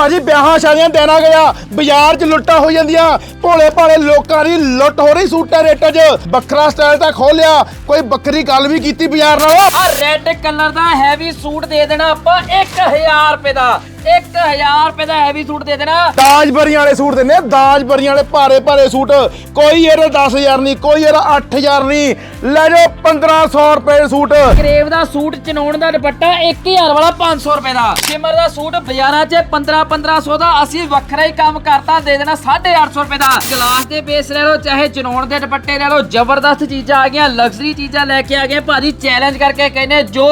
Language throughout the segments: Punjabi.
ਭਾਜੀ ਵਿਆਹਾਂ ਸ਼ਾਦੀਆਂ ਦੇਣਾ ਗਿਆ। ਬਾਜ਼ਾਰ 'ਚ ਲੁੱਟਾਂ ਹੋ ਜਾਂਦੀਆਂ। ਭੋਲੇ ਭਾਲੇ ਲੋਕਾਂ ਦੀ ਲੁੱਟ ਹੋ ਰਹੀ ਸੂਟਾਂ ਰੇਟਾਂ 'ਚ। ਵੱਖਰਾ ਸਟਾਈਲ ਤਾਂ ਖੋਲਿਆ। ਕੋਈ ਬੱਕਰੀ ਗੱਲ ਵੀ ਕੀਤੀ ਬਾਜ਼ਾਰ ਨਾਲ। ਆ ਰੈੱਡ ਕਲਰ ਦਾ ਹੈਵੀ ਸੂਟ ਦੇ ਦੇਣਾ ਆਪਾਂ 1000 ਰੁਪਏ ਦਾ। 1000 ਰੁਪਏ ਦਾ ਹੈਵੀ ਸੂਟ ਦੇ ਦੇਣਾ। ਦਾਜ ਬਰੀਆਂ ਵਾਲੇ ਸੂਟ ਦਿੰਦੇ ਆ, ਦਾਜ ਬਰੀਆਂ ਵਾਲੇ ਭਾਰੇ ਭਾਰੇ ਸੂਟ। ਕੋਈ ਇਹਦਾ 10000 ਨਹੀਂ ਕੋਈ ਇਹਦਾ 8000 ਨਹੀਂ। ਲੈ ਜਾਓ 1500 ਰੁਪਏ ਦੇ ਸੂਟ। ਕਰੇਵ ਦਾ ਸੂਟ ਚਨਾਉਣ ਦਾ ਦੁਪੱਟਾ 1000 ਵਾਲਾ 500 ਰੁਪਏ ਦਾ। ਸ਼ਿਮਰ ਦਾ ਸੂਟ ਬਾਜ਼ਾਰਾਂ 'ਚ 15 1500 ਦਾ। ਅਸੀਂ ਵੱਖਰਾ ਹੀ ਕੰਮ ਕਰਤਾ ਦੇ ਦੇਣਾ 850 ਰੁਪਏ ਦਾ। ਗਲਾਸ ਦੇ ਬੇਸ ਲੈ ਲਓ ਚਾਹੇ ਚਨਾਉਣ ਦੇ ਦੁਪੱਟੇ ਲੈ ਲਓ। ਜ਼ਬਰਦਸਤ ਚੀਜ਼ਾਂ ਆ ਗਈਆਂ ਲਗਜ਼ਰੀ ਚੀਜ਼ਾਂ ਲੈ ਕੇ ਆ ਗਏ। ਭਾਜੀ ਚੈਲੰਜ ਕਰਕੇ ਕਹਿੰਦੇ ਜੋ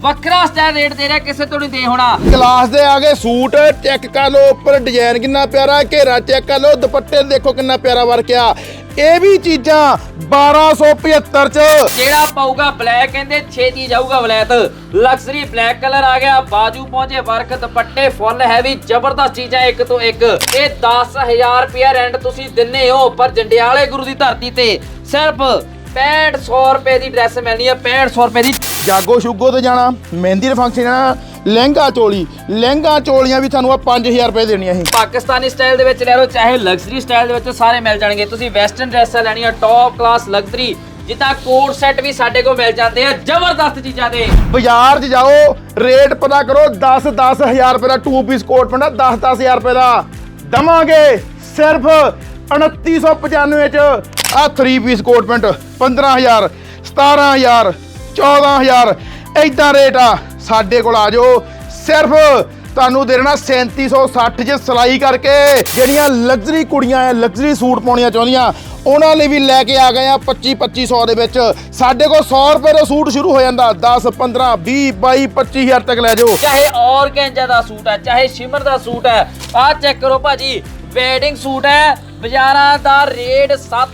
ਵੱਖਰਾ ਸਟਾਈਲ ਰੇਟ ਦੇ ਰਿਹਾ ਕਿਸੇ ਤੋਂ ਨਹੀਂ ਦੇ ਹੋਣਾ। ਕਲਾਸ ਦੇ ਆ ਗਏ ਸੂਟ ਚੈੱਕ ਕਰ ਲਓ ਉੱਪਰ ਡਿਜ਼ਾਈਨ ਕਿੰਨਾ ਪਿਆਰਾ ਘੇਰਾ ਚੈੱਕ ਕਰ ਲਓ ਦੁਪੱਟੇ ਦੇਖੋ ਕਿੰਨਾ ਪਿਆਰਾ ਵਰਕ ਆ। ਇਹ ਵੀ ਚੀਜ਼ਾਂ 1275 ਚ। ਜਿਹੜਾ ਪਾਊਗਾ ਬਲੈਕ ਕਹਿੰਦੇ ਛੇਤੀ ਜਾਊਗਾ ਵਲੈਤ ਲਗਜ਼ਰੀ ਬਲੈਕ ਕਲਰ ਆ ਗਿਆ ਬਾਜੂ ਪਹੁੰਚੇ ਵਰਕ ਦੁਪੱਟੇ ਫੁੱਲ ਹੈਵੀ ਜ਼ਬਰਦਸਤ ਚੀਜ਼ਾਂ ਇੱਕ ਤੋਂ ਇੱਕ। ਇਹ 10000 ਰੁਪਿਆ ਰੈਂਟ ਤੁਸੀਂ ਦਿੰਨੇ ਹੋ ਪਰ ਜੰਡਿਆਲੇ ਗੁਰੂ ਦੀ ਧਰਤੀ ਤੇ ਸਿਰਫ 6500 ਰੁਪਏ ਦੀ ਡਰੈਸ ਮਿਲਣੀ ਹੈ 6500 ਰੁਪਏ ਦੀ ਜਾਗੋ ਸ਼ੁਗੋ ਤੇ ਜਾਣਾ ਮਹਿੰਦੀ ਦੇ ਫੰਕਸ਼ਨ ਜਾਣਾ ਲਹਿੰਗਾ ਚੋਲੀ ਲਹਿੰਗਾ ਚੋਲੀਆਂ ਵੀ ਤੁਹਾਨੂੰ ਆ 5000 ਰੁਪਏ ਦੇਣੀਆਂ ਸੀ ਪਾਕਿਸਤਾਨੀ ਸਟਾਈਲ ਦੇ ਵਿੱਚ ਲੈ ਲਓ ਚਾਹੇ ਲਗਜ਼ਰੀ ਸਟਾਈਲ ਦੇ ਵਿੱਚ ਸਾਰੇ ਮਿਲ ਜਾਣਗੇ। ਤੁਸੀਂ ਵੈਸਟਰਨ ਡਰੈਸਾਂ ਲੈਣੀਆਂ ਟੌਪ ਕਲਾਸ ਲਗਜ਼ਰੀ ਜਿੱਦਾਂ ਕੋਟ ਸੈੱਟ ਵੀ ਸਾਡੇ ਕੋਲ ਮਿਲ ਜਾਂਦੇ ਆ ਜ਼ਬਰਦਸਤ ਚੀਜ਼ਾਂ ਦੇ। ਬਾਜ਼ਾਰ 'ਚ ਜਾਓ ਰੇਟ ਪਤਾ ਕਰੋ 10 10000 ਰੁਪਏ ਦਾ 2 ਪੀਸ ਕੋਟ ਪੈਣਾ 10 10000 ਰੁਪਏ ਦਾ। ਦਵਾਂਗੇ ਸਿਰਫ 2995 ਚ ਆ 3 ਪੀਸ ਕੋਟ ਪੈਂਟ 15000 17000 14000 ਏਦਾਂ ਰੇਟ ਆ। ਸਾਡੇ ਕੋਲ ਆ ਜਾਓ। ਸਿਰਫ ਤੁਹਾਨੂੰ ਦੇ ਦੇਣਾ 3760 ਚ ਸਿਲਾਈ ਕਰਕੇ। ਜਿਹੜੀਆਂ ਲਗਜ਼ਰੀ ਕੁੜੀਆਂ ਐ ਲਗਜ਼ਰੀ ਸੂਟ ਪਾਉਣੀਆਂ ਚਾਹੁੰਦੀਆਂ, ਉਹਨਾਂ ਲਈ ਵੀ ਲੈ ਕੇ ਆ ਗਏ ਆ 25 2500 ਦੇ ਵਿੱਚ। ਸਾਡੇ ਕੋਲ 100 ਰੁਪਏ ਦਾ ਸੂਟ ਸ਼ੁਰੂ ਹੋ ਜਾਂਦਾ। 10 15 20 22 25000 ਤੱਕ ਲੈ ਜਾਓ। ਚਾਹੇ ਔਰਗੈਂਜਾ ਦਾ ਸੂਟ ਹੈ ਚਾਹੇ ਸ਼ਿਮਰ ਦਾ ਸੂਟ ਹੈ ਆਹ ਚੈੱਕ ਕਰੋ ਭਾਜੀ। ਵੈਡਿੰਗ ਸੂਟ ਹੈ ਬਾਜ਼ਾਰਾਂ ਦਾ ਰੇਟ 7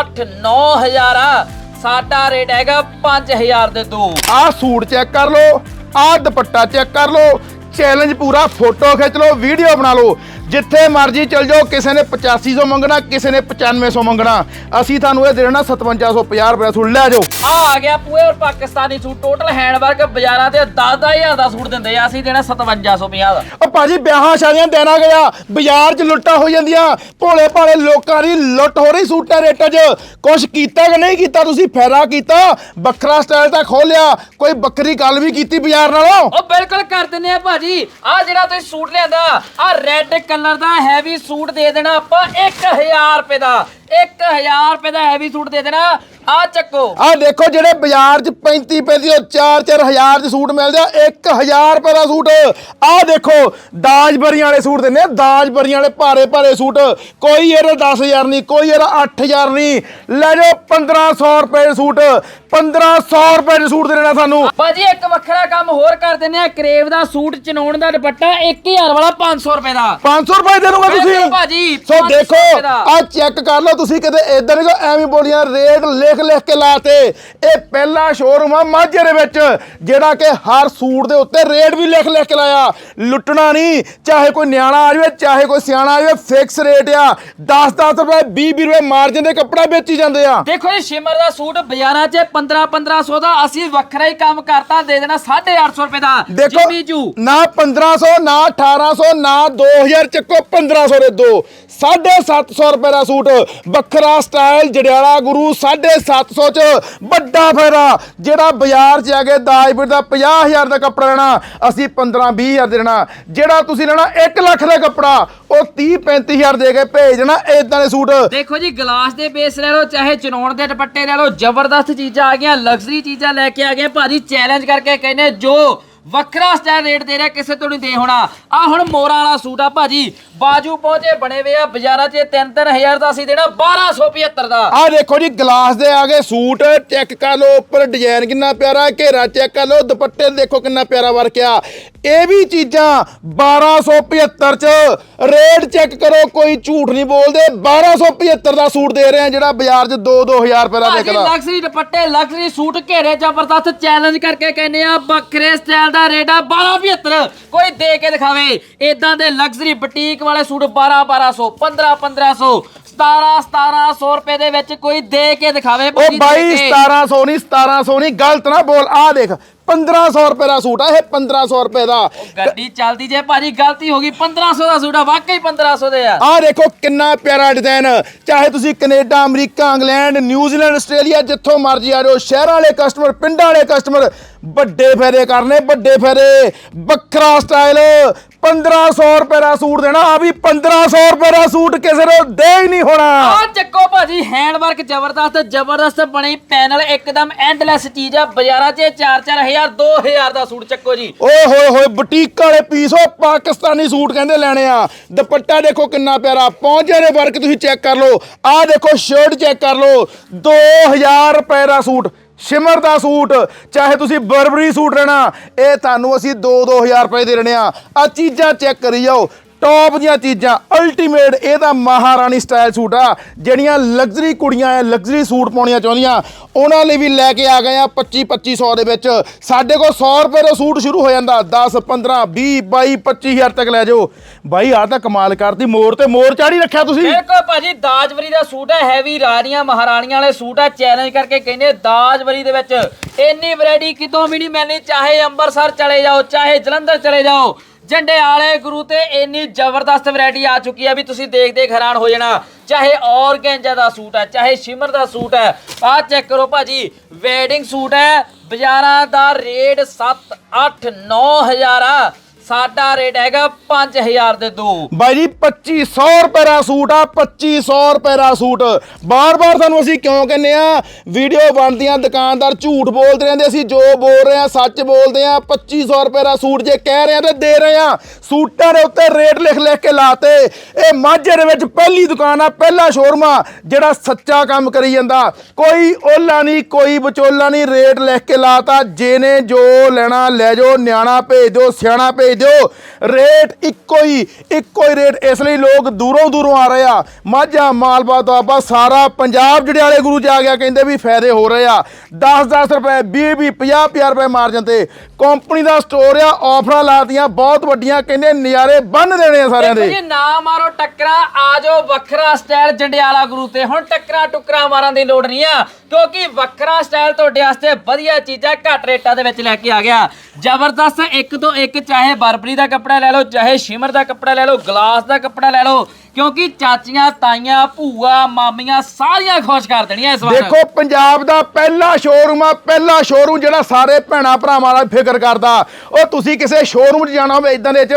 8 9000 ਆ। ਸਾਡਾ ਰੇਟ ਹੈਗਾ 5000 ਦੇ ਦੋ। ਆਹ ਸੂਟ ਚੈੱਕ ਕਰ ਲਓ ਆਹ ਦੁਪੱਟਾ ਚੈੱਕ ਕਰ ਲਓ ਚੈਲੰਜ ਪੂਰਾ ਫੋਟੋ ਖਿੱਚ ਲਓ ਵੀਡੀਓ ਬਣਾ ਲਓ। ਜਿੱਥੇ ਮਰਜ਼ੀ ਚਲ ਜਾਓ ਕਿਸੇ ਨੇ 8500 ਮੰਗਣਾ ਕਿਸੇ ਨੇ 9500 ਮੰਗਣਾ। ਅਸੀਂ ਤੁਹਾਨੂੰ ਇਹ ਦੇ ਦੇਣਾ 5750 ਰੁਪਏ ਸੂਟ ਲੈ ਜਾਓ। ਆ ਆ ਗਿਆ ਪੂਰੇ ਔਰ ਪਾਕਿਸਤਾਨੀ ਸੂਟ ਟੋਟਲ ਹੈਂਡਵਰਕ ਬਾਜ਼ਾਰਾਂ ਤੇ 10-10000 ਦਾ ਸੂਟ ਦਿੰਦੇ ਆ ਅਸੀਂ ਦੇਣਾ 5750 ਦਾ। ਭਾਜੀ ਵਿਆਹਾਂ ਸ਼ਾਦੀਆਂ ਦੇਣਾ ਗਿਆ। ਬਾਜ਼ਾਰ 'ਚ ਲੁੱਟਾਂ ਹੋ ਜਾਂਦੀਆਂ। ਭੋਲੇ ਭਾਲੇ ਲੋਕਾਂ ਦੀ ਲੁੱਟ ਹੋ ਰਹੀ ਸੂਟਾਂ ਰੇਟਾਂ 'ਚ। ਕੁਛ ਕੀਤਾ ਕਿ ਨਹੀਂ ਕੀਤਾ ਤੁਸੀਂ? ਫਾਇਦਾ ਕੀਤਾ। ਵੱਖਰਾ ਸਟਾਈਲ ਤਾਂ ਖੋਲਿਆ। ਕੋਈ ਬੱਕਰੀ ਗੱਲ ਵੀ ਕੀਤੀ ਬਾਜ਼ਾਰ ਨਾਲੋਂ? ਉਹ ਬਿਲਕੁਲ ਕਰ ਦਿੰਦੇ ਆ ਭਾਜੀ। ਆ ਜਿਹੜਾ ਤੁਸੀਂ ਸੂਟ ਲਿਆਂਦਾ ਆ ਰੈੱਡ ਕਲਰ ਦਾ ਹੈਵੀ ਸੂਟ ਦੇ ਦੇਣਾ ਆਪਾਂ 1000 ਰੁਪਏ ਦਾ। 1000 ਰੁਪਏ ਦਾ ਹੈਵੀ ਸੂਟ ਦੇ ਦੇਣਾ। ਆ ਚੱਕੋ। ਆਹ ਦੇਖੋ ਜਿਹੜੇ ਬਾਜ਼ਾਰ 'ਚ 35 ਪੈਂਤੀ ਉਹ 4-4 ਹਜ਼ਾਰ 'ਚ ਸੂਟ ਮਿਲਦੇ ਆ 1000 ਰੁਪਏ ਦਾ ਸੂਟ। ਆਹ ਦੇਖੋ ਦਾਜ ਬਰੀਆਂ ਵਾਲੇ ਸੂਟ ਦਿੰਦੇ ਆ ਦਾਜ ਬਰੀਆਂ ਵਾਲੇ ਭਾਰੇ ਭਾਰੇ ਸੂਟ। ਕੋਈ ਇਹਦਾ 10000 ਨਹੀਂ ਕੋਈ ਇਹਦਾ 8000 ਨਹੀਂ। ਲੈ ਜਾਓ 1500 ਰੁਪਏ ਦੇ ਸੂਟ। 1500 ਰੁਪਏ ਦੇ ਸੂਟ ਦੇ ਦੇਣਾ ਸਾਨੂੰ। ਭਾਜੀ ਇੱਕ ਵੱਖਰਾ ਕੰਮ ਹੋਰ ਕਰ ਦਿੰਦੇ ਆ। ਕਰੇਵ ਦਾ ਸੂਟ ਚਨਾਉਣ ਦਾ ਦੁਪੱਟਾ 1000 ਵਾਲਾ 500 ਰੁਪਏ ਦਾ। 500 ਰੁਪਏ ਦੇ ਦੂੰਗਾ ਤੁਸੀਂ? ਭਾਜੀ, ਸੋ 500 ਦੇਖੋ ਰੁਪਏ ਦਾ। ਆ ਚੈੱਕ ਕਰ ਲਓ ਤੁਸੀਂ ਕਿਤੇ ਇਦਾਂ ਨਹੀਂ ਕੋ ਐਵੇਂ ਬੋਲੀਆਂ ਰੇਟ ਲਿਖ ਲਿਖ ਕੇ ਲਾਤੇ। ਇਹ ਪਹਿਲਾ ਸ਼ੋਰੂਮ ਆ ਮਾਝੇ ਦੇ ਵਿੱਚ ਜਿਹੜਾ ਕਿ ਹਰ ਸੂਟ ਦੇ ਉੱਤੇ ਰੇਟ ਵੀ ਲਿਖ ਲਿਖ ਕੇ ਲਾਇਆ। ਲੁੱਟਣਾ ਨਹੀਂ ਚਾਹੇ ਕੋਈ ਨਿਆਣਾ ਆ ਜਾਵੇ ਚਾਹੇ ਕੋਈ ਸਿਆਣਾ ਆ ਜਾਵੇ ਫਿਕਸ ਰੇਟ ਆ। 10 10 ਰੁਪਏ 20 20 ਰੁਪਏ ਮਾਰਜਨ ਦੇ ਕੱਪੜਾ ਵੇਚੀ ਜਾਂਦੇ ਆ। ਦੇਖੋ ਜੀ ਸ਼ਿਮਰ ਦਾ ਸੂਟ ਬਾਜ਼ਾਰਾਂ 'ਚ 15 1500 ਦਾ ਅਸੀਂ ਵੱਖਰਾ ਹੀ ਕੰਮ ਕਰਤਾ ਦੇ ਦੇਣਾ 850 ਰੁਪਏ ਦਾ। ਦੇਖੋ ਜਿਮੀ ਜੂ। ਨਾ 1500 ਨਾ 1800 ਨਾ 2000 ਚੱਕੋ 1500 ਦੇ ਦੋ। 750 ਰੁਪਏ ਦਾ ਸੂਟ ਵੱਖਰਾ ਸਟਾਈਲ ਜੜਿਆਲਾ ਗੁਰੂ 750 ਚ। ਵੱਡਾ ਫਾਇਦਾ, ਜਿਹੜਾ ਬਾਜ਼ਾਰ 'ਚ ਆ ਕੇ ਦਾਜਪੁਰ ਦਾ 50000 ਦਾ ਕੱਪੜਾ ਲੈਣਾ, ਅਸੀਂ 15 20000 ਦੇਣਾ। ਜਿਹੜਾ ਤੁਸੀਂ ਲੈਣਾ 1 ਲੱਖ ਦਾ ਕੱਪੜਾ, ਉਹ 30 35000 ਦੇ ਕੇ ਭੇਜ ਦੇਣਾ ਇਦਾਂ ਦੇ ਸੂਟ। ਦੇਖੋ ਜੀ, ਗਲਾਸ ਦੇ ਬੇਸ ਲੈ ਲਓ, ਚਾਹੇ ਚਨਾਉਣ ਦੇ ਦੁਪੱਟੇ ਲੈ ਲਓ, ਜ਼ਬਰਦਸਤ ਚੀਜ਼ਾਂ ਆ ਗਈਆਂ ਲਗਜ਼ਰੀ ਚੀਜ਼ਾਂ ਲੈ ਕੇ ਆ ਗਏ। ਭਾਜੀ ਚੈਲੰਜ ਕਰਕੇ ਕਹਿੰਦੇ, ਜੋ ਵੱਖਰਾ ਸਟਾਈਲ ਰੇਟ ਦੇ ਰਿਹਾ ਕਿਸੇ ਤੋਂ ਨਹੀਂ ਦੇ ਹੋਣਾ। ਆ ਹੁਣ ਮੋਰਾਂ ਵਾਲਾ ਸੂਟ ਆ ਭਾਜੀ। ਬਾਜੂ ਪਹੁੰਚੇ ਬਣੇ ਵੇ ਆ ਬਾਜ਼ਾਰਾਂ 'ਚ 3-3000 ਦਾ ਅਸੀਂ ਦੇਣਾ 1275 ਦਾ। ਆ ਦੇਖੋ ਜੀ ਗਲਾਸ ਦੇ ਆ ਗਏ ਸੂਟ ਚੈੱਕ ਕਰ ਲਓ ਉੱਪਰ ਡਿਜ਼ਾਈਨ ਕਿੰਨਾ ਪਿਆਰਾ ਘੇਰਾ ਚੈੱਕ ਕਰ ਲਓ ਦੁਪੱਟੇ ਦੇਖੋ ਕਿੰਨਾ ਪਿਆਰਾ ਵਰਕ ਆ। ਇਹ ਵੀ ਚੀਜ਼ਾਂ 1275 ਚ ਰੇਟ ਚੈੱਕ ਕਰੋ ਕੋਈ ਝੂਠ ਨਹੀਂ ਬੋਲਦੇ 1275 ਦਾ ਸੂਟ ਦੇ ਰਹੇ ਆ ਜਿਹੜਾ ਬਾਜ਼ਾਰ 'ਚ 2-2000 ਰੁਪਏ ਦਾ ਵਿਕਦਾ। ਲਗਜ਼ਰੀ ਦੁਪੱਟੇ ਲਗਜ਼ਰੀ ਸੂਟ ਘੇਰੇ ਜ਼ਬਰਦਸਤ ਚੈਲੰਜ ਕਰਕੇ ਕਹਿੰਦੇ ਆ ਵੱਖਰੇ ਸਟਾਈਲ ਦਾ ਰੇਟ ਆ 1275 ਕੋਈ ਦੇ ਕੇ ਦਿਖਾਵੇ। ਇਦਾਂ ਦੇ ਲਗਜ਼ਰੀ ਬੁਟੀਕ ਵਾਲੇ ਸੂਟ 12 1200 15 1500 17 1700 ਰੁਪਏ ਦੇ ਵਿੱਚ ਕੋਈ ਦੇ ਕੇ ਦਿਖਾਵੇ। ਉਹ ਬਾਈ 1700 ਨਹੀਂ 1700 ਨਹੀਂ ਗਲਤ ਨਾ ਬੋਲ। ਆ ਦੇਖ 1500 ਰੁਪਏ ਦਾ ਸੂਟ ਆ ਇਹ 1500 ਰੁਪਏ ਦਾ। ਗੱਡੀ ਚੱਲਦੀ ਜੇ ਭਾਜੀ ਗਲਤੀ ਹੋ ਗਈ 1500 ਦਾ ਸੂਟ ਆ ਵਾਕਈ 1500 ਦੇ ਆ। ਆਹ ਦੇਖੋ ਕਿੰਨਾ ਪਿਆਰਾ ਡਿਜ਼ਾਈਨ ਚਾਹੇ ਤੁਸੀਂ Canada America England New Zealand Australia ਜਿੱਥੋਂ ਮਰਜ਼ੀ ਆ ਜਾਓ ਸ਼ਹਿਰਾਂ ਵਾਲੇ ਕਸਟਮਰ ਪਿੰਡਾਂ ਵਾਲੇ ਕਸਟਮਰ ਵੱਡੇ ਫਾਇਦੇ ਕਰਨੇ ਵੱਡੇ ਫਾਇਦੇ। ਵੱਖਰਾ ਸਟਾਈਲ 1500 ਰੁਪਏ ਦਾ ਸੂਟ ਦੇਣਾ। ਆ ਵੀ 1500 ਰੁਪਏ ਦਾ ਸੂਟ ਕਿਸੇ ਨੂੰ ਦੇ ਹੀ ਨਹੀਂ ਹੋਣਾ। ਆ ਚੱਕੋ ਭਾਜੀ ਹੈਂਡ ਵਰਕ ਜ਼ਬਰਦਸਤ ਜ਼ਬਰਦਸਤ ਬਣੀ ਪੈਨਲ ਇੱਕਦਮ ਐਂਡਲੈਸ ਚੀਜ਼ ਆ। ਬਾਜ਼ਾਰਾਂ 'ਚ 4-4000 2000 ਦਾ ਸੂਟ ਚੱਕੋ ਜੀ। ਓਏ ਹੋਏ ਹੋਏ ਬੁਟੀਕ ਵਾਲੇ ਪੀਸ ਉਹ ਪਾਕਿਸਤਾਨੀ ਸੂਟ ਕਹਿੰਦੇ ਲੈਣੇ ਆ। ਦੁਪੱਟਾ ਦੇਖੋ ਕਿੰਨਾ ਪਿਆਰਾ। ਪੌਂਜੇ ਦੇ ਵਰਕ ਤੁਸੀਂ ਚੈੱਕ ਕਰ ਲਓ। ਆਹ ਦੇਖੋ ਸ਼ਰਟ ਚੈੱਕ ਕਰ ਲਓ। 2000 ਰੁਪਏ ਦਾ ਸੂਟ। ਸ਼ਿਮਰ ਦਾ ਸੂਟ, ਚਾਹੇ ਤੁਸੀਂ ਬਰਬਰੀ ਸੂਟ ਲੈਣਾ, ਇਹ ਤੁਹਾਨੂੰ ਅਸੀਂ 2-2000 ਰੁਪਏ ਦੇ ਦੇਣੇ ਆ। ਆ ਚੀਜ਼ਾਂ ਚੈੱਕ ਕਰੀ ਜਾਓ। ਟੌਪ ਦੀਆਂ ਚੀਜ਼ਾਂ ਅਲਟੀਮੇਟ ਇਹ ਤਾਂ ਮਹਾਰਾਣੀ ਸਟਾਈਲ ਸੂਟ ਆ। ਜਿਹੜੀਆਂ ਲਗਜ਼ਰੀ ਕੁੜੀਆਂ ਐ ਲਗਜ਼ਰੀ ਸੂਟ ਪਾਉਣੀਆਂ ਚਾਹੁੰਦੀਆਂ, ਉਹਨਾਂ ਲਈ ਵੀ ਲੈ ਕੇ ਆ ਗਏ ਆ 25 2500 ਦੇ ਵਿੱਚ। ਸਾਡੇ ਕੋਲ 100 ਰੁਪਏ ਦਾ ਸੂਟ ਸ਼ੁਰੂ ਹੋ ਜਾਂਦਾ 10 15 20 22 25000 ਤੱਕ ਲੈ ਜਾਓ। ਬਾਈ ਆ ਤਾਂ ਕਮਾਲ ਕਰਦੀ ਮੋਰ ਤੇ ਮੋਰ ਚਾੜੀ ਰੱਖਿਆ ਤੁਸੀਂ। ਬਿਲਕੁਲ ਭਾਜੀ, ਦਾਜਵਰੀ ਦਾ ਸੂਟ ਹੈ ਹੈਵੀ ਰਾਣੀਆਂ, ਮਹਾਰਾਣੀਆਂ ਵਾਲੇ ਸੂਟ ਆ। ਚੈਲੰਜ ਕਰਕੇ ਕਹਿੰਦੇ ਦਾਜਵਰੀ ਦੇ ਵਿੱਚ। ਇੰਨੀ ਵੈਰਾਈਟੀ ਕਿਤੋਂ ਵੀ ਨਹੀਂ ਮਿਲਣੀ, ਚਾਹੇ ਅੰਮ੍ਰਿਤਸਰ ਚਲੇ ਜਾਓ, ਚਾਹੇ ਜਲੰਧਰ ਚਲੇ ਜਾਓ। ਜੰਡਿਆਲੇ ਗੁਰੂ ਤੇ ਇੰਨੀ ਜ਼ਬਰਦਸਤ ਵੈਰਾਈਟੀ ਆ ਚੁੱਕੀ ਹੈ ਵੀ ਤੁਸੀਂ ਦੇਖ ਦੇਖ ਹੈਰਾਨ ਹੋ ਜਾਣਾ। ਚਾਹੇ ਔਰਗੈਂਜਾ ਦਾ ਸੂਟ ਹੈ, ਚਾਹੇ ਸ਼ਿਮਰ ਦਾ ਸੂਟ ਹੈ, ਆਹ ਚੈੱਕ ਕਰੋ ਭਾਜੀ ਵੈਡਿੰਗ ਸੂਟ ਹੈ, ਬਾਜ਼ਾਰਾਂ ਦਾ ਰੇਟ 7 8 9000 ਆ। ਸਾਡਾ ਰੇਟ ਹੈਗਾ 5000 ਦੇ ਦੋ। ਬਾਈ ਜੀ 2500 ਰੁਪਏ ਦਾ ਸੂਟ ਆ 2500 ਰੁਪਏ ਦਾ ਸੂਟ। ਬਾਰ-ਬਾਰ ਤੁਹਾਨੂੰ ਅਸੀਂ ਕਿਉਂ ਕਹਿੰਨੇ ਆ? ਵੀਡੀਓ ਬਣਦੀਆਂ, ਦੁਕਾਨਦਾਰ ਝੂਠ ਬੋਲਦੇ ਰਹਿੰਦੇ, ਅਸੀਂ ਜੋ ਬੋਲ ਰਹੇ ਆ, ਸੱਚ ਬੋਲਦੇ ਆ। 2500 ਰੁਪਏ ਦਾ ਸੂਟ ਜੇ ਕਹਿ ਰਹੇ ਆ ਤੇ ਦੇ ਰਹੇ ਆ। ਸੂਟਾਂ ਦੇ ਉੱਤੇ ਰੇਟ ਲਿਖ ਲਿਖ ਕੇ ਲਾਤੇ। ਇਹ ਮਾਝੇ ਦੇ ਵਿੱਚ ਪਹਿਲੀ ਦੁਕਾਨ ਆ, ਪਹਿਲਾ ਸ਼ੋਰੂਮ ਆ, ਜਿਹੜਾ ਸੱਚਾ ਕੰਮ ਕਰੀ ਜਾਂਦਾ। ਕੋਈ ਓਲਾ ਨਹੀਂ, ਕੋਈ ਵਿਚੋਲਾ ਨਹੀਂ, ਰੇਟ ਲਿਖ ਕੇ ਲਾਤਾ। ਜਿਹਨੇ ਜੋ ਲੈਣਾ, ਲੈ ਜਾਓ, ਨਿਆਣਾ ਭੇਜ ਦਿਓ, ਸਿਆਣਾ ਭੇਜ ਦਿਓ। ਰੇਟ ਇੱਕੋ ਹੀ ਇੱਕੋ ਹੀ ਰੇਟ। ਇਸ ਲਈ ਲੋਕ ਦੂਰੋਂ ਦੂਰੋਂ ਆ ਰਹੇ ਆ। ਮਾਝਾ, ਮਾਲਵਾ, ਦੁਆਬਾ, ਸਾਰਾ ਪੰਜਾਬ ਜੜਿਆਲੇ ਗੁਰੂ ਚ ਗਿਆ। ਕਹਿੰਦੇ ਵੀ ਫਾਇਦੇ ਹੋ ਰਹੇ ਆ। 10-10 ਰੁਪਏ 20-20 50-50 ਰੁਪਏ ਮਾਰਜਨ ਤੇ। ਕੰਪਨੀ ਦਾ ਸਟੋਰ ਆ ਆਫਰਾਂ ਲਾਤੀਆਂ, ਬਹੁਤ ਵੱਡੀਆਂ। ਕਹਿੰਦੇ ਨਜ਼ਾਰੇ ਬੰਨ ਦੇਣੇ ਆ ਸਾਰਿਆਂ ਦੇ। ਜੀ, ਨਾ ਮਾਰੋ ਟੱਕਰਾਂ, ਆ ਜਾਓ ਵੱਖਰਾ ਸਟਾਈਲ ਜੰਡਿਆਲਾ ਗੁਰੂ ਤੇ। ਹੁਣ ਟੱਕਰਾਂ ਟੁਕਰਾ ਮਾਰਨ ਦੀ ਲੋੜ ਨਹੀਂ ਆ। ਕਿਉਂਕਿ ਵੱਖਰਾ ਸਟਾਈਲ ਤੁਹਾਡੇ ਵਾਸਤੇ ਵਧੀਆ ਚੀਜ਼ਾਂ ਘੱਟ ਰੇਟਾਂ ਦੇ ਵਿੱਚ ਲੈ ਕੇ ਆ ਗਿਆ। ਜ਼ਬਰਦਸਤ ਇੱਕ ਤੋਂ ਇੱਕ, ਚਾਹੇ ਬਰਬਰੀ ਦਾ ਕੱਪੜਾ ਲੈ ਲਓ, ਚਾਹੇ ਸ਼ਿਮਰ ਦਾ ਕੱਪੜਾ ਲੈ ਲਓ, ਗਲਾਸ ਦਾ ਕੱਪੜਾ ਲੈ ਲਓ, ਕਿਉਂਕਿ ਚਾਚੀਆਂ, ਤਾਈਆਂ, ਭੂਆ, ਮਾਮੀਆਂ ਸਾਰੀਆਂ ਖੁਸ਼ ਕਰ ਦੇਣੀਆਂ ਇਸ ਵਾਰ। ਦੇਖੋ, ਪੰਜਾਬ ਦਾ ਪਹਿਲਾ ਸ਼ੋਰੂਮ ਆ, ਪਹਿਲਾ ਸ਼ੋਰੂਮ ਜਿਹੜਾ ਸਾਰੇ ਭੈਣਾ ਭਰਾਵਾਂ ਦਾ ਫਿਕਰ ਕਰਦਾ। ਉਹ ਤੁਸੀਂ ਕਿਸੇ ਸ਼ੋਰੂਮ 'ਚ ਜਾਣਾ ਹੋਵੇ ਇਦਾਂ ਦੇ 'ਚ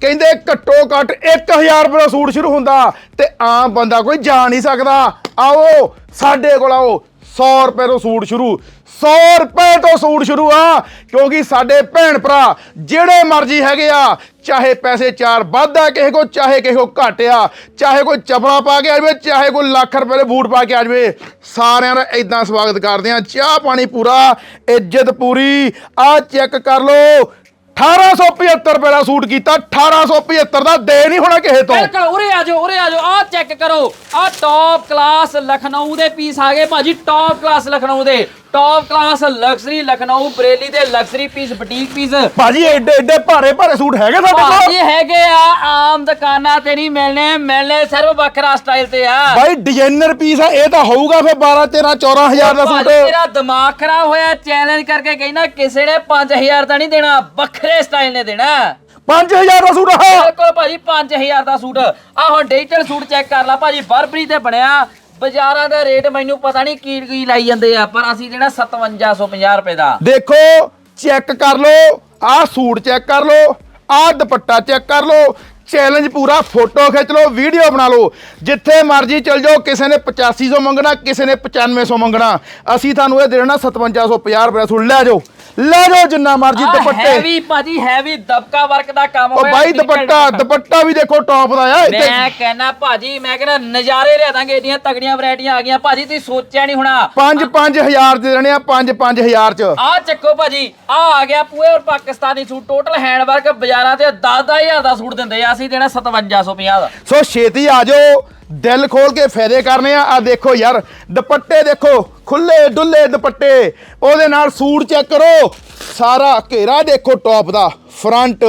ਕਹਿੰਦੇ ਘੱਟੋ ਘੱਟ 1000 ਰੁਪਏ ਦਾ ਸੂਟ ਸ਼ੁਰੂ ਹੁੰਦਾ ਤੇ ਆਮ ਬੰਦਾ ਕੋਈ ਜਾ ਨਹੀਂ ਸਕਦਾ। ਆਓ, ਸਾਡੇ ਕੋਲ ਆਓ। 100 ਰੁਪਏ ਤੋਂ ਸੂਟ ਸ਼ੁਰੂ। 100 ਰੁਪਏ ਤੋਂ ਸੂਟ ਸ਼ੁਰੂ ਆ, ਕਿਉਂਕਿ ਸਾਡੇ ਭੈਣ ਭਰਾ ਜਿਹੜੇ ਮਰਜ਼ੀ ਹੈਗੇ ਆ, ਚਾਹੇ ਪੈਸੇ ਚਾਰ ਵੱਧ ਆ ਕਿਸੇ ਕੋ ਚਾਹੇ ਕਿਸੇ ਕੋ ਘੱਟ ਆ, ਚਾਹੇ ਕੋਈ ਚਪਲਾ ਪਾ ਕੇ ਆ ਜਾਵੇ, ਚਾਹੇ ਕੋਈ ਲੱਖ ਰੁਪਏ ਦੇ ਬੂਟ ਪਾ ਕੇ ਆ ਜਾਵੇ, ਸਾਰਿਆਂ ਦਾ ਇਦਾਂ ਸਵਾਗਤ ਕਰਦੇ ਆ। ਚਾਹ ਪਾਣੀ ਪੂਰਾ, ਇੱਜ਼ਤ ਪੂਰੀ ਆ ਚੈੱਕ ਕਰ ਲਓ 1875 ਰੁਪਏ ਦਾ ਸੂਟ ਕੀਤਾ 1875 ਦਾ ਦੇ ਨਹੀਂ ਹੋਣਾ ਕਿਸੇ ਤੋਂ। ਬਿਲਕੁਲ ਉਰੇ ਆ ਜਾਓ ਉਰੇ ਆ ਜਾਓ ਆਹ ਚੈੱਕ ਕਰੋ। ਆਹ ਟੌਪ ਕਲਾਸ ਲਖਨਊ ਦੇ ਪੀਸ ਆ ਗਏ ਭਾਜੀ ਟੌਪ ਕਲਾਸ ਲਖਨਊ ਦੇ। Top class luxury Lucknow Bareilly ਦੇ ਲਗਜ਼ਰੀ ਪੀਸ ਬੁਟੀਕ ਪੀਸ ਭਾਜੀ ਐਡੇ ਐਡੇ ਭਾਰੇ ਭਾਰੇ ਸੂਟ ਹੈਗੇ ਸਾਡੇ ਕੋਲ? ਭਾਜੀ ਹੈਗੇ ਆ ਆਮ ਦੁਕਾਨਾਂ ਤੇ ਨਹੀਂ ਮਿਲਣੇ ਮਿਲਣੇ ਸਿਰਫ ਵੱਖਰਾ ਸਟਾਈਲ ਤੇ ਆ। ਭਾਈ ਡਿਜ਼ਾਈਨਰ ਪੀਸ ਆ ਇਹ ਤਾਂ ਹੋਊਗਾ ਫਿਰ 12 13 14000 ਦਾ ਸੂਟ। ਤੇਰਾ ਦਿਮਾਗ ਖਰਾਬ ਹੋਇਆ ਚੈਲੰਜ ਕਰਕੇ ਕਹਿੰਦਾ ਕਿਸੇ ਨੇ 5000 ਦਾ ਨਹੀਂ ਦੇਣਾ ਵੱਖਰੇ ਸਟਾਈਲ ਨੇ ਦੇਣਾ। 5000 ਦਾ ਸੂਟ ਆ। ਬਿਲਕੁਲ ਭਾਜੀ 5000 ਦਾ ਸੂਟ। ਆ ਹੁਣ ਡਿਜੀਟਲ ਸੂਟ ਚੈੱਕ ਕਰ ਲਾ ਭਾਜੀ ਬਰਬਰੀ ਤੇ ਬਣਿਆ। ਬਾਜ਼ਾਰਾਂ ਦਾ ਰੇਟ ਮੈਨੂੰ ਪਤਾ ਨਹੀਂ ਕੀ ਕੀ ਲਾਈ ਜਾਂਦੇ ਆ ਪਰ ਅਸੀਂ ਦੇਣਾ 5750 ਰੁਪਏ ਦਾ। ਦੇਖੋ ਚੈੱਕ ਕਰ ਲਓ ਆਹ ਸੂਟ ਚੈੱਕ ਕਰ ਲਓ ਆਹ ਦੁਪੱਟਾ ਚੈੱਕ ਕਰ ਲਓ ਚੈਲੰਜ ਪੂਰਾ ਫੋਟੋ ਖਿੱਚ ਲਓ ਵੀਡੀਓ ਬਣਾ ਲਓ। ਜਿੱਥੇ ਮਰਜ਼ੀ ਚਲ ਜਾਓ ਕਿਸੇ ਨੇ 8500 ਮੰਗਣਾ ਕਿਸੇ ਨੇ 9500 ਮੰਗਣਾ। ਅਸੀਂ ਤੁਹਾਨੂੰ ਇਹ ਦੇਣਾ 5750 ਰੁਪਏ ਦਾ ਸੂਟ। ਲੈ ਜਾਓ। ਲੈ ਜਾਓ ਜਿੰਨਾ ਮਰਜ਼ੀ ਦੁਪੱਟੇ। ਹੈਵੀ ਭਾਜੀ ਹੈਵੀ ਦਬਕਾ ਵਰਕ ਦਾ ਕੰਮ ਉਹ ਬਾਈ ਦੁਪੱਟਾ ਦੁਪੱਟਾ ਵੀ ਦੇਖੋ ਟੌਪ ਦਾ ਆ ਇੱਥੇ। ਮੈਂ ਕਹਿੰਦਾ ਭਾਜੀ ਮੈਂ ਕਹਿੰਦਾ ਨਜ਼ਾਰੇ ਲਿਆ ਦਾਂਗੇ ਏਡੀਆਂ ਤਗੜੀਆਂ ਵੈਰਾਈਟੀਆਂ ਆ ਗਈਆਂ। ਭਾਜੀ ਤੁਸੀਂ ਸੋਚਿਆ ਨਹੀਂ ਹੋਣਾ। 5 5000 ਦੇ ਦੇਣੇ ਆ 5 5000 ਚ। ਆ ਚੱਕੋ ਭਾਜੀ ਆ ਆ ਗਿਆ ਪੂਰੇ ਔਰ Pakistani suit. Total hand work ਬਾਜ਼ਾਰਾਂ ਤੇ 10-10000 ਦਾ ਸੂਟ ਦਿੰਦੇ ਆ ਅਸੀਂ ਦੇਣਾ 5750 ਦਾ। ਸੋ ਛੇਤੀ ਆ ਜਾਓ ਦਿਲ ਖੋਲ ਕੇ ਫਾਇਦੇ ਕਰਨੇ ਆ। ਆ ਦੇਖੋ ਯਾਰ, ਦੁਪੱਟੇ ਦੇਖੋ, ਖੁੱਲੇ ਡੁੱਲੇ ਦੁਪੱਟੇ। ਉਹਦੇ ਨਾਲ ਸੂਟ ਚੈੱਕ ਕਰੋ। ਸਾਰਾ ਘੇਰਾ ਦੇਖੋ ਟੌਪ ਦਾ ਫਰੰਟ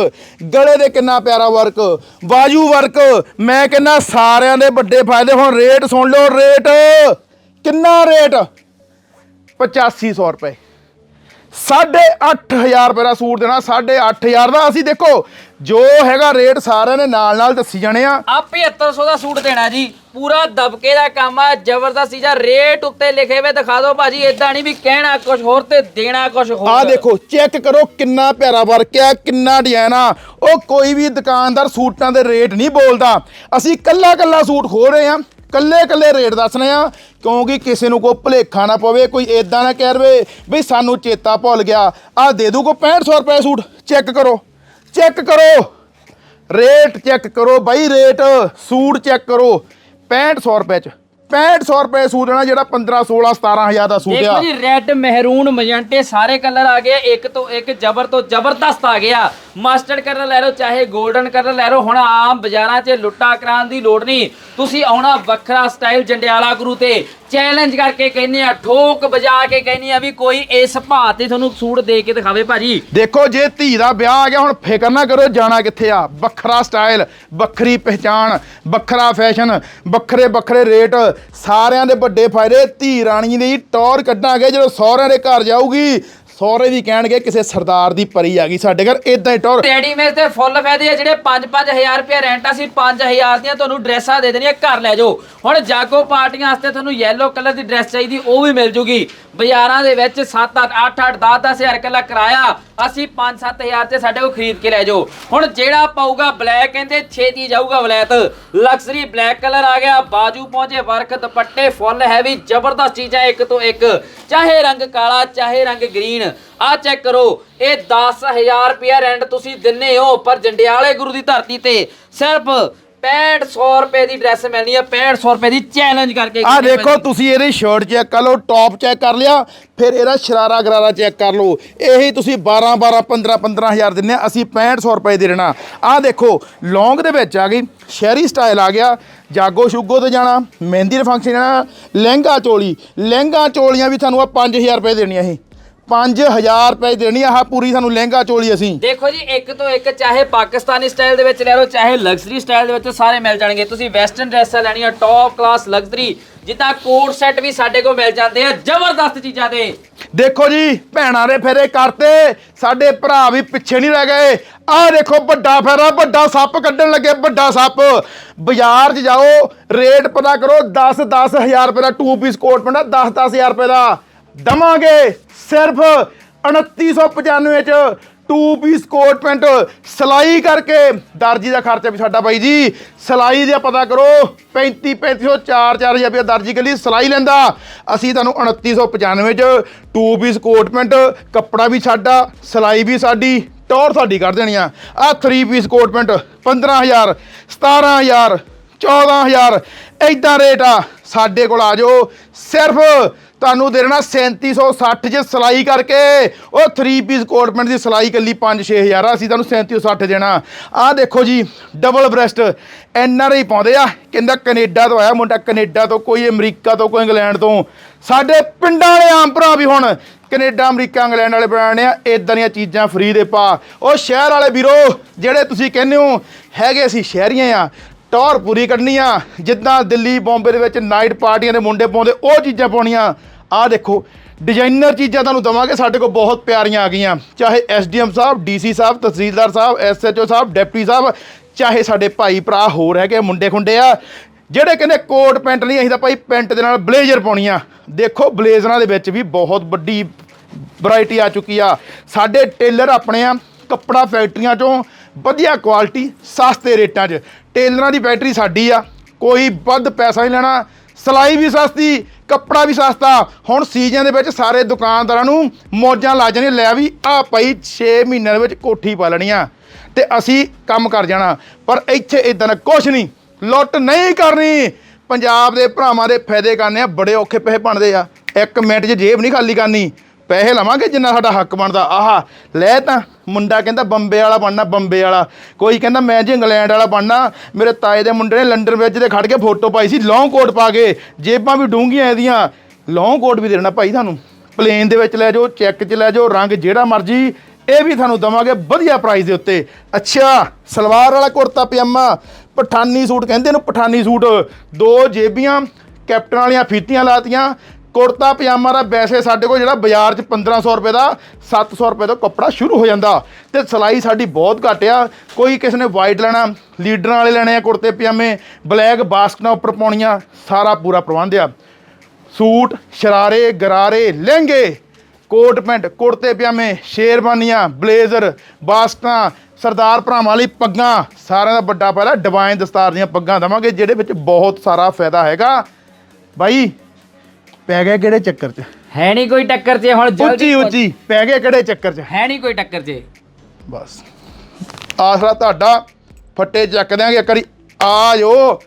ਗਲੇ ਦੇ ਕਿੰਨਾ ਪਿਆਰਾ ਵਰਕ ਬਾਜੂ ਵਰਕ ਮੈਂ ਕਹਿੰਦਾ ਸਾਰਿਆਂ ਦੇ ਵੱਡੇ ਫਾਇਦੇ, ਹੁਣ ਰੇਟ ਸੁਣ ਲਓ ਰੇਟ ਕਿੰਨਾ ਰੇਟ 8500 ਰੁਪਏ। 8500 ਰੁਪਏ ਦਾ ਸੂਟ ਦੇਣਾ 8500 ਦਾ। ਅਸੀਂ ਦੇਖੋ ਜੋ ਹੈਗਾ ਰੇਟ ਸਾਰਿਆਂ ਨੇ ਨਾਲ ਨਾਲ ਦੱਸੀ ਜਾਣੇ ਆ। ਆ 7500 ਦਾ ਸੂਟ ਦੇਣਾ ਜੀ। ਪੂਰਾ ਦਬਕੇ ਦਾ ਕੰਮ ਆ ਜ਼ਬਰਦਸਤ ਚੀਜ਼ਾਂ ਰੇਟ ਉੱਤੇ ਲਿਖੇ ਹੋਏ ਦਿਖਾ ਦਿਓ ਭਾਜੀ। ਇਦਾਂ ਨਹੀਂ ਵੀ ਕਹਿਣਾ ਕੁਝ ਹੋਰ ਤੇ ਦੇਣਾ ਕੁਝ ਹੋਰ। ਆ ਦੇਖੋ ਚੈੱਕ ਕਰੋ ਕਿੰਨਾ ਪਿਆਰਾ ਵਰਕ ਆ ਕਿੰਨਾ ਡਿਜ਼ਾਈਨ ਆ। ਉਹ ਕੋਈ ਵੀ ਦੁਕਾਨਦਾਰ ਸੂਟਾਂ ਦੇ ਰੇਟ ਨਹੀਂ ਬੋਲਦਾ। ਅਸੀਂ ਕੱਲਾ ਕੱਲਾ ਸੂਟ ਖੋਲ ਰਹੇ ਆ। ਕੱਲੇ ਕੱਲੇ ਰੇਟ ਦੱਸਣੇ ਆ, ਕਿਉਂਕਿ ਕਿਸੇ ਨੂੰ ਕੋਈ ਭੁਲੇਖਾ ਨਾ ਪਵੇ, ਕੋਈ ਏਦਾਂ ਨਾ ਕਹਿ ਰਵੇ ਵੀ ਸਾਨੂੰ ਚੇਤਾ ਭੁੱਲ ਗਿਆ। ਆ ਦੇ ਦੂ ਕੋ 6500 ਰੁਪਏ ਸੂਟ, ਚੈੱਕ ਕਰੋ ਚੈੱਕ ਕਰੋ। ਰੇਟ ਚੈੱਕ ਕਰੋ ਬਾਈ, ਰੇਟ ਸੂਟ ਚੈੱਕ ਕਰੋ 6500 ਰੁਪਏ ਚ। 6500 ਰੁਪਏ ਸੂਟ ਨਾ ਜਿਹੜਾ 15 16 17000 ਦਾ ਸੂਟ ਦੇਖੋ ਆ ਜੀ ਰੈੱਡ ਮਹਿਰੂਨ ਮਜੰਟੇ ਸਾਰੇ ਕਲਰ ਆ ਗਏ। ਇੱਕ ਤੋਂ ਇੱਕ ਜ਼ਬਰ ਤੋਂ ਜ਼ਬਰਦਸਤ ਆ ਗਿਆ। ਮਸਟਰਡ ਕਲਰ ਲੈ ਲਓ ਚਾਹੇ 골ਡਨ ਕਲਰ ਲੈ ਲਓ। ਹੁਣ ਆਮ ਬਾਜ਼ਾਰਾਂ 'ਚ ਲੁੱਟਾ ਕਰਾਉਣ ਦੀ ਲੋੜ ਨਹੀਂ। ਤੁਸੀਂ ਆਉਣਾ ਵੱਖਰਾ ਸਟਾਈਲ ਜੰਡਿਆਲਾ ਗੁਰੂ ਤੇ। ਚੈਲੰਜ ਕਰਕੇ ਕਹਿੰਦੇ ਆ ਠੋਕ ਵਜਾ ਕੇ ਕਹਿੰਦੇ ਆ ਵੀ ਕੋਈ ਇਸ ਭਾਅ ਤੇ ਤੁਹਾਨੂੰ ਸੂਟ ਦੇ ਕੇ ਦਿਖਾਵੇ ਭਾਜੀ। ਦੇਖੋ ਜੇ ਧੀ ਦਾ ਵਿਆਹ ਆ ਗਿਆ ਹੁਣ ਫਿਕਰ ਨਾ ਕਰੋ ਜਾਣਾ ਕਿੱਥੇ ਆ? ਵੱਖਰਾ ਸਟਾਈਲ ਵੱਖਰੀ ਪਹਿਚਾਣ ਵੱਖਰਾ ਫੈਸ਼ਨ ਵੱਖਰੇ ਵੱਖਰੇ ਰੇਟ ਸਾਰਿਆਂ ਦੇ ਵੱਡੇ ਫਾਇਦੇ, ਧੀ ਰਾਣੀ ਦੀ ਟੌਰ ਕੱਢਾਂਗੇ, ਜਦੋਂ ਸਹੁਰਿਆਂ ਦੇ ਘਰ ਜਾਊਗੀ, ਸਹੁਰੇ ਵੀ ਕਹਿਣਗੇ ਕਿਸੇ ਸਰਦਾਰ ਦੀ ਪਰੀ ਆ ਗਈ ਸਾਡੇ ਘਰ ਇਦਾਂ ਹੀ ਟੌਰ। ਰੈਡੀਮੇਡ ਤੇ ਫੁੱਲ ਫਾਇਦੇ ਆ, ਜਿਹੜੇ 5-5000 ਰੁਪਏ ਰੈਂਟ ਅਸੀਂ 5000 ਦੀਆਂ ਤੁਹਾਨੂੰ ਡਰੈਸਾਂ ਦੇ ਦੇਣੀਆਂ, ਘਰ ਲੈ ਜਾਓ। ਹੁਣ ਜਾਗੋ ਪਾਰਟੀਆਂ ਵਾਸਤੇ ਤੁਹਾਨੂੰ ਯੈਲੋ ਕਲਰ ਦੀ ਡਰੈਸ ਚਾਹੀਦੀ, ਉਹ ਵੀ ਮਿਲ ਜੂਗੀ। ਬਾਜ਼ਾਰਾਂ ਦੇ ਵਿੱਚ 7-8 8-8 10-10000 ਕੱਲਾ ਕਿਰਾਇਆ। ਅਸੀਂ 5-7000 ਤੇ ਸਾਡੇ ਕੋਲ ਖਰੀਦ ਕੇ ਲੈ ਜਾਓ। ਹੁਣ ਜਿਹੜਾ ਪਾਊਗਾ ਬਲੈਕ, ਕਹਿੰਦੇ ਛੇਤੀ ਜਾਊਗਾ ਵਲੈਤ ਲਕਸਰੀ ਬਲੈਕ ਕਲਰ ਆ ਗਿਆ, ਬਾਜੂ ਪਹੁੰਚੇ, ਵਰਕ ਦੁਪੱਟੇ ਫੁੱਲ ਹੈਵੀ ਜ਼ਬਰਦਸਤ ਚੀਜ਼ਾਂ ਇੱਕ ਤੋਂ ਇੱਕ। ਚਾਹੇ ਰੰਗ ਕਾਲਾ, ਚਾਹੇ ਰੰਗ ਗ੍ਰੀਨ ਆ ਚੈੱਕ ਕਰੋ, ਇਹ 10000 ਰੁਪਿਆ ਰੈਂਟ ਤੁਸੀਂ ਦਿੰਨੇ ਹੋ, ਪਰ ਜੰਡਿਆਲੇ ਗੁਰੂ ਦੀ ਧਰਤੀ ਤੇ ਸਿਰਫ 6500 ਰੁਪਏ ਦੀ ਡਰੈਸ ਮਿਲਣੀ ਹੈ 6500 ਰੁਪਏ ਦੀ ਚੈਲੰਜ ਕਰਕੇ ਆ ਦੇਖੋ ਤੁਸੀਂ ਇਹਦੀ ਸ਼ਰਟ ਚੈੱਕ ਕਰ ਲਓ ਟੌਪ ਚੈੱਕ ਕਰ ਲਿਆ ਫਿਰ ਇਹਦਾ ਸ਼ਰਾਰਾ ਗਰਾਰਾ ਚੈੱਕ ਕਰ ਲਓ। ਇਹੀ ਤੁਸੀਂ 12 12 15 15000 ਦਿੰਨੇ ਆ, ਅਸੀਂ 6500 ਰੁਪਏ ਦੇ ਦੇਣਾ। ਆ ਦੇਖੋ ਲੌਂਗ ਦੇ ਵਿੱਚ ਆ ਗਈ ਸ਼ਹਿਰੀ ਸਟਾਈਲ ਆ ਗਿਆ ਜਾਗੋ ਸ਼ੁਗੋ ਤੇ ਜਾਣਾ ਮਹਿੰਦੀ ਦੇ ਫੰਕਸ਼ਨ ਜਾਣਾ ਲਹਿੰਗਾ ਚੋਲੀ। ਲਹਿੰਗਾ ਚੋਲੀਆਂ ਵੀ ਤੁਹਾਨੂੰ ਆ 5000 ਰੁਪਏ ਦੇਣੀਆਂ ਇਹ 5000 ਰੁਪਏ ਦੇਣੀ ਆ ਆਹ ਪੂਰੀ ਸਾਨੂੰ ਲਹਿੰਗਾ ਚੋਲੀ ਅਸੀਂ। ਦੇਖੋ ਜੀ ਇੱਕ ਤੋਂ ਇੱਕ ਚਾਹੇ ਪਾਕਿਸਤਾਨੀ ਸਟਾਈਲ ਦੇ ਵਿੱਚ ਲੈ ਲਓ ਚਾਹੇ ਲਗਜ਼ਰੀ ਸਟਾਈਲ ਦੇ ਵਿੱਚ ਸਾਰੇ ਮਿਲ ਜਾਣਗੇ। ਤੁਸੀਂ ਵੈਸਟਰਨ ਡਰੈਸਾਂ ਲੈਣੀਆਂ ਟੌਪ ਕਲਾਸ ਲਗਜ਼ਰੀ ਜਿੱਦਾਂ ਕੋਟ ਸੈੱਟ ਵੀ ਸਾਡੇ ਕੋਲ ਮਿਲ ਜਾਂਦੇ ਆ ਜ਼ਬਰਦਸਤ ਚੀਜ਼ਾਂ ਤੇ। ਦੇਖੋ ਜੀ ਭੈਣਾਂ ਦੇ ਫੇਰੇ ਕਰਤੇ ਸਾਡੇ ਭਰਾ ਵੀ ਪਿੱਛੇ ਨਹੀਂ ਰਹਿ ਗਏ। ਆਹ ਦੇਖੋ ਵੱਡਾ ਫੇਰਾ ਵੱਡਾ ਸੱਪ ਕੱਢਣ ਲੱਗੇ ਵੱਡਾ ਸੱਪ। ਬਾਜ਼ਾਰ 'ਚ ਜਾਓ ਰੇਟ ਪਤਾ ਕਰੋ 10 10000 ਰੁਪਏ ਦਾ 2 ਪੀਸ ਕੋਟ ਪੈਂਦਾ 10 10000 ਰੁਪਏ ਦਾ। ਦਵਾਂਗੇ ਸਿਰਫ 2995 ਚ 2 ਪੀਸ ਕੋਟ ਪੈਂਟ ਸਲਾਈ ਕਰਕੇ। ਦਰਜੀ ਦਾ ਖਰਚਾ ਵੀ ਸਾਡਾ ਬਾਈ ਜੀ, ਸਲਾਈ ਦਾ ਪਤਾ ਕਰੋ 35 3500 4 4000 ਰੁਪਏ ਦਰਜੀ ਕੇ ਲਈ ਸਲਾਈ ਲੈਂਦਾ। ਅਸੀਂ ਤੁਹਾਨੂੰ 2995 ਚ 2 ਪੀਸ ਕੋਟ ਪੈਂਟ ਕੱਪੜਾ ਵੀ ਸਾਡਾ, ਸਲਾਈ ਵੀ ਸਾਡੀ, ਟੌਰ ਸਾਡੀ ਕੱਢ ਦੇਣੀ ਆ। ਆ 3 ਪੀਸ ਕੋਟ ਪੈਂਟ 15000 17000 14000 ਐਦਾਂ ਰੇਟ ਆ। ਸਾਡੇ ਕੋਲ ਆ ਜਾਓ, ਸਿਰਫ ਤੁਹਾਨੂੰ ਦੇ ਦੇਣਾ 3760 ਚ ਸਲਾਈ ਕਰਕੇ। ਉਹ 3 ਪੀਸ ਕੋਟ ਪੈਂਟ ਦੀ ਸਲਾਈ ਕੱਲੀ 5-6000 ਅਸੀਂ ਤੁਹਾਨੂੰ 3760 ਦੇਣਾ। ਆਹ ਦੇਖੋ ਜੀ double breast N R I ਪਾਉਂਦੇ ਆ। ਕਹਿੰਦਾ ਕੈਨੇਡਾ ਤੋਂ ਆਇਆ ਮੁੰਡਾ, ਕੈਨੇਡਾ ਤੋਂ, ਕੋਈ ਅਮਰੀਕਾ ਤੋਂ, ਕੋਈ ਇੰਗਲੈਂਡ ਤੋਂ। ਸਾਡੇ ਪਿੰਡਾਂ ਵਾਲੇ ਆਮ ਭਰਾ ਵੀ ਹੁਣ, ਕੈਨੇਡਾ, ਅਮਰੀਕਾ, ਇੰਗਲੈਂਡ ਵਾਲੇ ਬਣਾਣੇ ਆ ਇਦਾਂ ਦੀਆਂ ਚੀਜ਼ਾਂ ਫ੍ਰੀ ਦੇ ਪਾ। ਉਹ ਸ਼ਹਿਰ ਵਾਲੇ ਵੀਰੋ, ਜਿਹੜੇ ਤੁਸੀਂ ਕਹਿੰਦੇ ਹੋ, ਹੈਗੇ ਅਸੀਂ ਸ਼ਹਿਰੀਆਂ ਆ ਟੌਰ ਪੂਰੀ ਕੱਢਣੀ ਆ। ਜਿੱਦਾਂ ਦਿੱਲੀ, ਬੰਬੇ ਦੇ ਵਿੱਚ ਨਾਈਟ ਪਾਰਟੀਆਂ ਦੇ ਮੁੰਡੇ ਪਾਉਂਦੇ, ਉਹ ਚੀਜ਼ਾਂ ਪਾਉਣੀਆਂ। ਆਹ ਦੇਖੋ ਡਿਜ਼ਾਈਨਰ ਚੀਜ਼ਾਂ ਤੁਹਾਨੂੰ ਦਵਾਂਗੇ, ਸਾਡੇ ਕੋਲ ਬਹੁਤ ਪਿਆਰੀਆਂ ਆ ਗਈਆਂ। ਚਾਹੇ ਐਸਡੀਐਮ ਸਾਹਿਬ ਡੀਸੀ ਸਾਹਿਬ, ਤਹਿਸੀਲਦਾਰ ਸਾਹਿਬ ਐਸਐਚਓ ਸਾਹਿਬ, ਡਿਪਟੀ ਸਾਹਿਬ, ਚਾਹੇ ਸਾਡੇ ਭਾਈ ਭਰਾ ਹੋਰ ਹੈਗੇ ਮੁੰਡੇ ਖੁੰਡੇ ਆ, ਜਿਹੜੇ ਕਹਿੰਦੇ ਕੋਟ ਪੈਂਟ ਨਹੀਂ, ਅਸੀਂ ਤਾਂ ਭਾਈ ਪੈਂਟ ਦੇ ਨਾਲ ਬਲੇਜ਼ਰ ਪਾਉਣੀ ਆ। ਦੇਖੋ, ਬਲੇਜ਼ਰਾਂ ਦੇ ਵਿੱਚ ਵੀ ਬਹੁਤ ਵੱਡੀ ਵੈਰਾਈਟੀ ਆ ਚੁੱਕੀ ਆ। ਸਾਡੇ ਟੇਲਰ ਆਪਣੇ ਆ, ਕੱਪੜਾ ਫੈਕਟਰੀਆਂ ਚੋਂ ਵਧੀਆ ਕੁਆਲਿਟੀ ਸਸਤੇ ਰੇਟਾਂ 'ਚ। ਟੇਲਰਾਂ ਦੀ ਫੈਕਟਰੀ ਸਾਡੀ ਆ, ਕੋਈ ਵੱਧ ਪੈਸਾ ਨਹੀਂ ਲੈਣਾ, ਸਲਾਈ ਵੀ ਸਸਤੀ ਕੱਪੜਾ ਵੀ ਸਸਤਾ। ਹੁਣ ਸੀਜ਼ਨ ਦੇ ਵਿੱਚ ਸਾਰੇ ਦੁਕਾਨਦਾਰਾਂ ਨੂੰ ਮੌਜਾਂ ਲਾ ਜਾਣੀਆਂ। ਲੈ ਵੀ ਆ ਭਾਈ 6 ਮਹੀਨਿਆਂ ਦੇ ਵਿੱਚ ਕੋਠੀ ਪਾ ਲੈਣੀ ਆ ਤੇ ਅਸੀਂ ਕੰਮ ਕਰ ਜਾਣਾ। ਪਰ ਇੱਥੇ ਇਦਾਂ ਦਾ ਕੁਝ ਨਹੀਂ। ਲੁੱਟ ਨਹੀਂ ਕਰਨੀ। ਪੰਜਾਬ ਦੇ ਭਰਾਵਾਂ ਦੇ ਫਾਇਦੇ ਕਰਨੇ ਆ। ਬੜੇ ਔਖੇ ਪੈਸੇ ਬਣਦੇ ਆ। ਇੱਕ ਮਿੰਟ 'ਚ ਜੇਬ ਨਹੀਂ ਖਾਲੀ ਕਰਨੀ। ਪੈਸੇ ਲਵਾਂਗੇ ਜਿੰਨਾ ਸਾਡਾ ਹੱਕ ਬਣਦਾ। ਆਹ, ਲੈ ਤਾਂ, ਮੁੰਡਾ ਕਹਿੰਦਾ ਬੰਬੇ ਵਾਲਾ ਬਣਨਾ, ਬੰਬੇ ਵਾਲਾ। ਕੋਈ ਕਹਿੰਦਾ ਮੈਂ ਜੀ ਇੰਗਲੈਂਡ ਵਾਲਾ ਬਣਨਾ, ਮੇਰੇ ਤਾਏ ਦੇ ਮੁੰਡੇ ਨੇ ਲੰਡਨ ਵਿੱਚ ਦੇ ਖੜ ਕੇ ਫੋਟੋ ਪਾਈ ਸੀ ਲੌਂਗ ਕੋਟ ਪਾ ਕੇ, ਜੇਬਾਂ ਵੀ ਡੂੰਘੀਆਂ ਇਹਦੀਆਂ। ਲੌਂਗ ਕੋਟ ਵੀ ਦੇਣਾ ਭਾਈ ਤੁਹਾਨੂੰ ਪਲੇਨ ਦੇ ਵਿੱਚ ਲੈ ਜਾਓ ਚੈੱਕ 'ਚ ਲੈ ਜਾਓ, ਰੰਗ ਜਿਹੜਾ ਮਰਜ਼ੀ, ਇਹ ਵੀ ਤੁਹਾਨੂੰ ਦਵਾਂਗੇ ਵਧੀਆ ਪ੍ਰਾਈਸ ਦੇ ਉੱਤੇ। ਅੱਛਾ, ਸਲਵਾਰ ਵਾਲਾ ਕੁੜਤਾ ਪਜਾਮਾ, ਪਠਾਨੀ ਸੂਟ ਕਹਿੰਦੇ ਇਹਨੂੰ ਪਠਾਨੀ ਸੂਟ। ਦੋ ਜੇਬੀਆਂ, ਕੈਪਟਨ ਵਾਲੀਆਂ ਫੀਤੀਆਂ ਲਾਤੀਆਂ ਕੁੜਤਾ ਪਜਾਮਾ ਦਾ ਵੈਸੇ ਸਾਡੇ ਕੋਲ ਜਿਹੜਾ ਬਾਜ਼ਾਰ 'ਚ 1500 ਰੁਪਏ ਦਾ 700 ਰੁਪਏ ਤੋਂ ਕੱਪੜਾ ਸ਼ੁਰੂ ਹੋ ਜਾਂਦਾ। ਤੇ ਸਿਲਾਈ ਸਾਡੀ ਬਹੁਤ ਘੱਟ ਆ। ਕੋਈ ਕਿਸੇ ਨੇ ਵਾਈਟ ਲੈਣਾ, ਲੀਡਰਾਂ ਵਾਲੇ ਲੈਣੇ ਆ ਕੁੜਤੇ ਪਜਾਮੇ ਬਲੈਕ ਬਾਸਕਟਾਂ ਉੱਪਰ ਪਾਉਣੀਆਂ, ਸਾਰਾ ਪੂਰਾ ਪ੍ਰਬੰਧ ਆ। ਸੂਟ, ਸ਼ਰਾਰੇ, ਗਰਾਰੇ, ਲਹਿੰਗੇ, ਕੋਟ ਪੈਂਟ, ਕੁੜਤੇ ਪਜਾਮੇ, ਸ਼ੇਰਵਾਨੀਆਂ, ਬਲੇਜ਼ਰ ਬਾਸਕਾਂ ਸਰਦਾਰ ਭਰਾਵਾਂ ਲਈ ਪੱਗਾਂ, ਸਾਰਿਆਂ ਦਾ ਵੱਡਾ ਪਹਿਲਾ ਡਿਵਾਈਨ ਦਸਤਾਰ ਦੀਆਂ ਪੱਗਾਂ ਦਵਾਂਗੇ, ਜਿਹਦੇ ਵਿੱਚ ਬਹੁਤ ਸਾਰਾ ਫਾਇਦਾ ਹੈਗਾ। ਬਾਈ ਪੈ ਗਏ ਕਿਹੜੇ ਚੱਕਰ 'ਚ? ਹੈ ਨਹੀਂ ਕੋਈ ਟੱਕਰ 'ਚ ਹੁਣ ਉੱਚੀ ਜਲਦੀ ਉੱਚੀ ਪੈ ਗਏ ਕਿਹੜੇ ਚੱਕਰ 'ਚ? ਹੈ ਨਹੀਂ ਕੋਈ ਟੱਕਰ 'ਚ। ਬਸ। ਆਸਰਾ ਤੁਹਾਡਾ ਫੱਟੇ ਚੱਕ ਦਿਆਂਗੇ ਇੱਕ ਵਾਰੀ। ਆ ਜੋ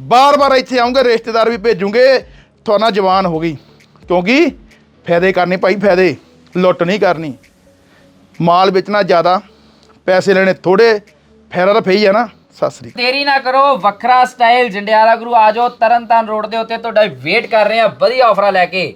ਬਾਰ-ਬਾਰ ਇੱਥੇ ਆਉਂਗੇ ਰਿਸ਼ਤੇਦਾਰ ਵੀ ਭੇਜੂਗੇ। ਤੁਹਾਡਾ ਜਵਾਨ ਹੋ ਗਈ। ਕਿਉਂਕਿ ਫਾਇਦੇ ਕਰਨੇ ਭਾਈ ਫਾਇਦੇ ਲੁੱਟ ਨਹੀਂ ਕਰਨੀ। ਮਾਲ ਵੇਚਣਾ ਜ਼ਿਆਦਾ ਪੈਸੇ ਲੈਣੇ ਥੋੜੇ ਫਾਇਦਾ ਤਾਂ ਫਈ ਆ ਨਾ। ਸਤਿ ਸ੍ਰੀ ਅਕਾਲ। ਦੇਰੀ ਨਾ ਕਰੋ, ਵੱਖਰਾ ਸਟਾਈਲ ਜੰਡਿਆਲਾ ਗੁਰੂ, ਆ ਜਾਓ ਤਰਨਤਾਰਨ ਰੋਡ ਦੇ ਉੱਤੇ। ਤੁਹਾਡਾ ਵੇਟ ਕਰ ਰਹੇ ਆ ਵਧੀਆ ਆਫਰਾਂ ਲੈ ਕੇ।